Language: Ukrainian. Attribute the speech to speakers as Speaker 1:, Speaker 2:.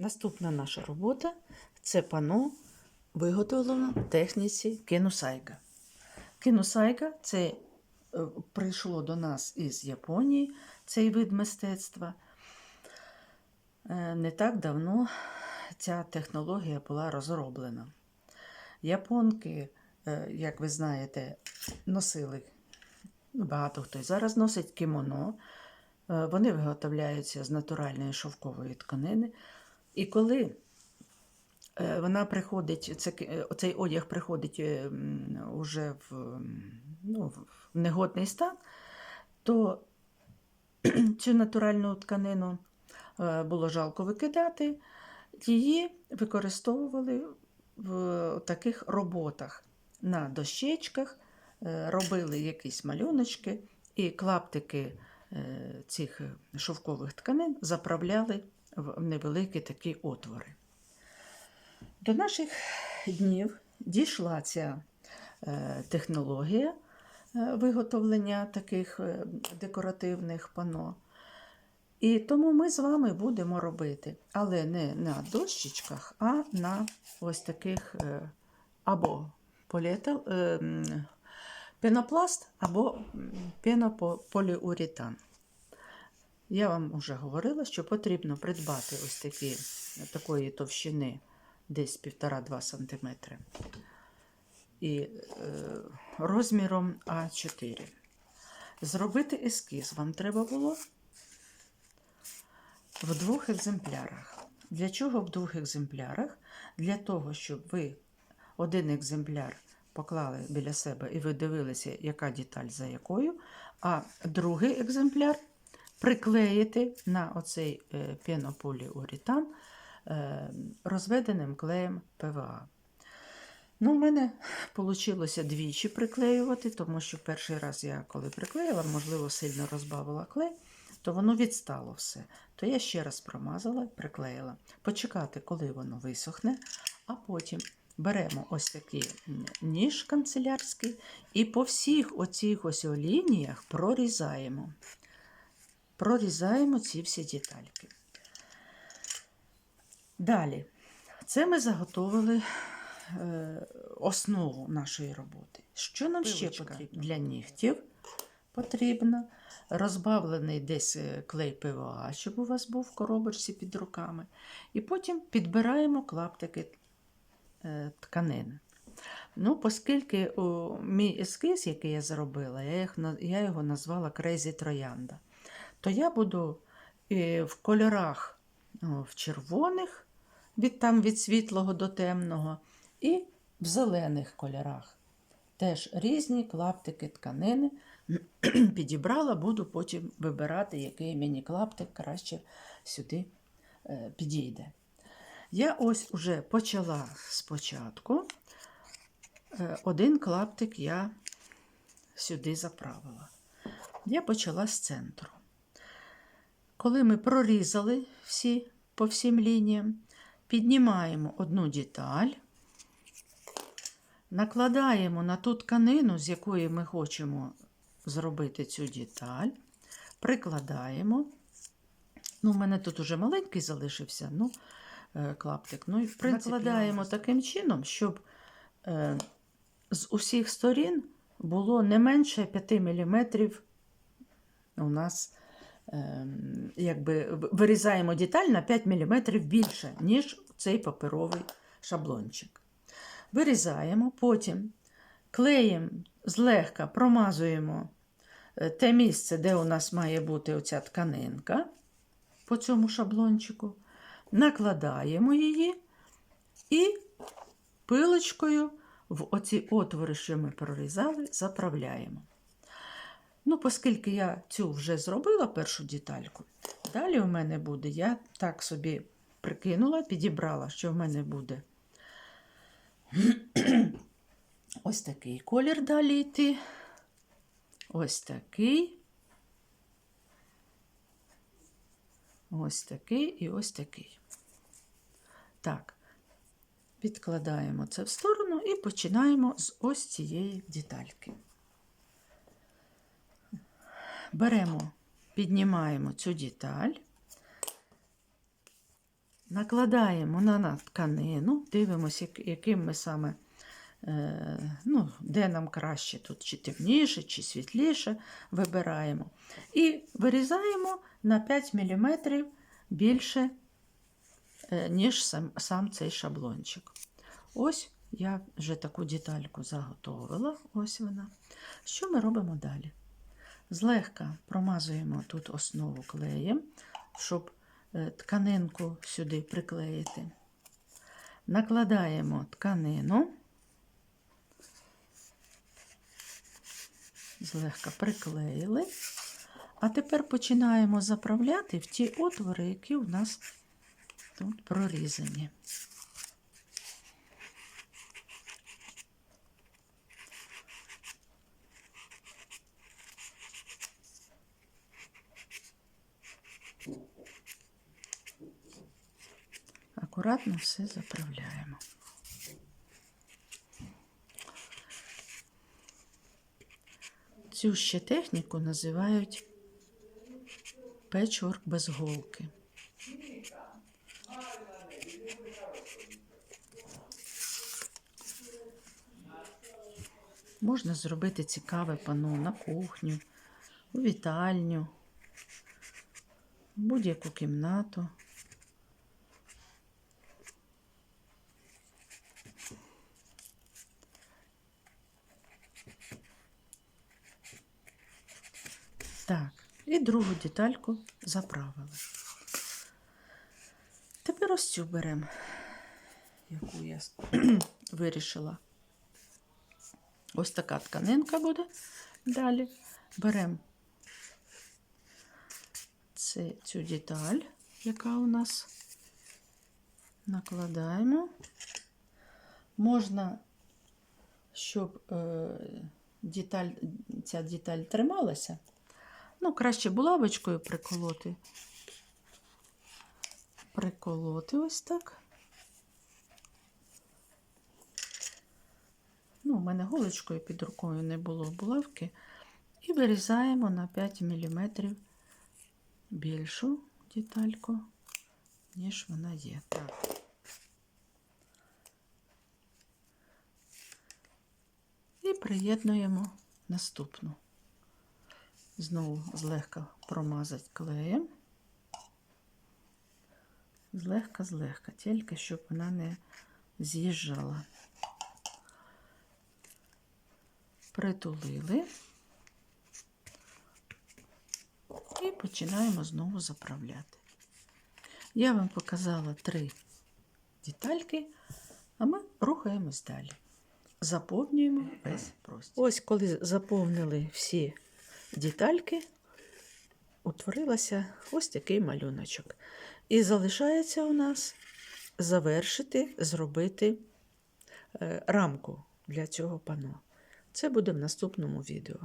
Speaker 1: Наступна наша робота це пано виготовлено в техніці кінусайка. Кінусайка це е, прийшло до нас із Японії, цей вид мистецтва. Е, Не так давно ця технологія була розроблена. Японки, е, як ви знаєте, носили багато хто зараз носить кімоно. Вони виготовляються з натуральної шовкової тканини. І коли е, вона приходить, це, е, цей одяг приходить е, уже в, ну, в негодний стан, то цю натуральну тканину було жалко викидати, її використовували в таких роботах. На дощечках, робили якісь малюночки і клаптики цих шовкових тканин заправляли невеликі такі отвори. До наших днів дійшла ця е, технологія е, виготовлення таких е, декоративних пано. І тому ми з вами будемо робити, але не на дощечках, а на ось таких або поліетел, е, пенопласт, або м, пенополіуретан. Я вам вже говорила, що потрібно придбати ось такі такої товщини, десь 1,5-2 см. І е, розміром А4. Зробити ескіз вам треба було в двох екземплярах. Для чого в двох екземплярах? Для того, щоб ви один екземпляр поклали біля себе і ви дивилися, яка деталь за якою, а другий екземпляр приклеїти на оцей е, пенополіуретан е, розведеним клеєм ПВА. Ну, у мене вийшло двічі приклеювати, тому що перший раз я коли приклеїла, можливо, сильно розбавила клей, то воно відстало все. То я ще раз промазала приклеїла. Почекати, коли воно висохне, а потім беремо ось такий ніж канцелярський і по всіх оцих ось лініях прорізаємо. Прорізаємо ці всі детальки. Далі, це ми заготовили е, основу нашої роботи. Що нам ще потрібно? Для нігтів потрібно розбавлений десь е, клей ПВА, щоб у вас був в коробочці під руками. І потім підбираємо клаптики е, тканини. Ну, оскільки мій ескіз, який я зробила, я, його назвала Crazy Троянда, то я буду е, в кольорах в червоних, від, там від світлого до темного, і в зелених кольорах. Теж різні клаптики тканини. Підібрала, буду потім вибирати, який мені клаптик краще сюди е, підійде. Я ось уже почала спочатку. Е, Один клаптик я сюди заправила. Я почала з центру. Коли ми прорізали всі по всім лініям, піднімаємо одну деталь, накладаємо на ту тканину, з якої ми хочемо зробити цю деталь, прикладаємо. Ну, у мене тут уже маленький залишився, ну, е, клаптик. Ну, і прикладаємо
Speaker 2: просто.
Speaker 1: таким чином, щоб е, з усіх сторін було не менше 5 мм у нас якби вирізаємо деталь на 5 мм більше, ніж цей паперовий шаблончик. Вирізаємо, потім клеєм злегка промазуємо е, те місце, де у нас має бути оця тканинка по цьому шаблончику, накладаємо її і пилочкою в оці отвори, що ми прорізали, заправляємо. Ну, оскільки я цю вже зробила першу детальку, далі у мене буде, я так собі прикинула, підібрала, що в мене буде ось такий колір далі йти. Ось такий. Ось такий і ось такий. Так, відкладаємо це в сторону і починаємо з ось цієї детальки. Беремо, піднімаємо цю деталь Накладаємо на тканину, дивимося, яким ми саме, е, ну, де нам краще тут, чи темніше, чи світліше, вибираємо. І вирізаємо на 5 мм більше, е, ніж сам, сам цей шаблончик. Ось я вже таку детальку заготовила. Ось вона. Що ми робимо далі? Злегка промазуємо тут основу клеєм, щоб е, тканинку сюди приклеїти. Накладаємо тканину, злегка приклеїли. А тепер починаємо заправляти в ті отвори, які у нас тут прорізані. Акуратно все заправляємо. Цю ще техніку називають печворк без голки. Можна зробити цікаве пано на кухню, у вітальню, будь-яку кімнату. Так, і другу детальку заправили. Тепер ось цю беремо, яку я вирішила. Ось така тканинка буде. Далі беремо цю деталь, яка у нас накладаємо. Можна, щоб е, деталь, ця деталь трималася, ну, краще булавочкою приколоти. Приколоти ось так. Ну, у мене голочкою під рукою не було булавки. І вирізаємо на 5 мм більшу детальку, ніж вона є. Так. І приєднуємо наступну. Знову злегка промазати клеєм. Злегка, злегка, тільки щоб вона не з'їжджала. Притулили і починаємо знову заправляти. Я вам показала три детальки, а ми рухаємось далі. Заповнюємо весь простір. Ось коли заповнили всі детальки, утворилася ось такий малюночок. І залишається у нас завершити, зробити е, рамку для цього пано. Це буде в наступному відео.